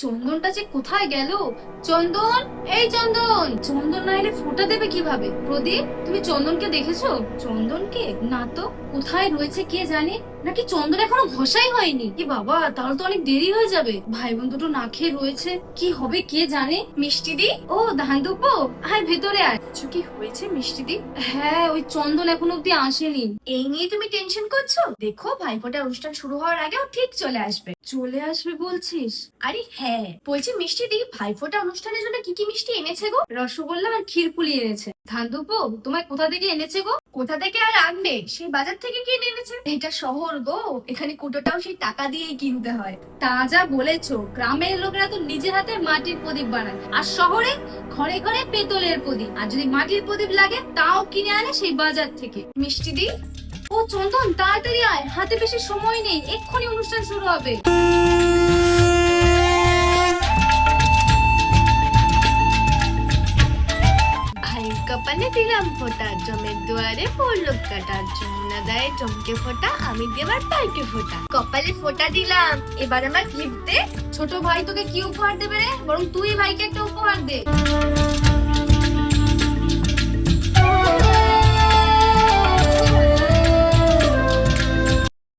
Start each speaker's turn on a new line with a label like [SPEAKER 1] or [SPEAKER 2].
[SPEAKER 1] চন্দনটা যে কোথায় গেল? চন্দন? এই চন্দন! চন্দন না এলে ফোঁটা দেবে কীভাবে? প্রদীপ তুমি চন্দনকে দেখেছ? চন্দনকে? না তো কোথায় রয়েছে কে জানে? নাকি চন্দন এখনও ঘষাই হয়নি? কি বাবা তাহলে তো অনেক দেরি হয়ে যাবে। ভাই বোন দুটো না খেয়ে রয়েছে। কি হবে কে জানে? মিষ্টি দি ও ধান দুপো আয় ভেতরে আয়। কিছু কি হয়েছে মিষ্টি দি হ্যাঁ ওই চন্দন এখনও অব্দি আসেনি। এই নিয়ে তুমি টেনশন করছ? দেখো ভাইফোঁটার অনুষ্ঠান শুরু হওয়ার আগে ও ঠিক চলে আসবে। চলে আসবে বলছিস? আরে হ্যাঁ বলছি মিষ্টি দি ভাইফোঁটা অনুষ্ঠানের জন্য কি কি মিষ্টি এনেছে গো? রসগোল্লা আর ক্ষীরপুলি এনেছে। ধান দুপো তোমায় কোথা থেকে এনেছে গো? কোথা থেকে আর আনবে? সেই বাজার থেকে কিনে এনেছে? এটা শহর গো এখানে কুটোটাও সেই টাকা দিয়েই কিনতে হয়। তা যা বলেছ গ্রামের লোকেরা তো নিজের হাতে মাটির প্রদীপ বানায় আর শহরে ঘরে ঘরে পেতলের প্রদীপ। আর যদি মাটির প্রদীপ লাগে তাও কিনে আনে সেই বাজার থেকে। মিষ্টি দি? ও চন্দন তাড়াতাড়ি আয় হাতে বেশি সময় নেই এক্ষুনি অনুষ্ঠান শুরু হবে।
[SPEAKER 2] কপালে দিলাম ফোটা, জমের দুয়ারে পড়ল কাটা, যমুনা দেয় চমকে ফোটা, আমি দেবার পাইকে ফোটা। কপালে ফোটা দিলাম, এবার আমার গিফট দে
[SPEAKER 1] ছোট ভাই তোকে কি উপহার দেবে রে? বরং তুই ভাইকে একটা উপহার দে।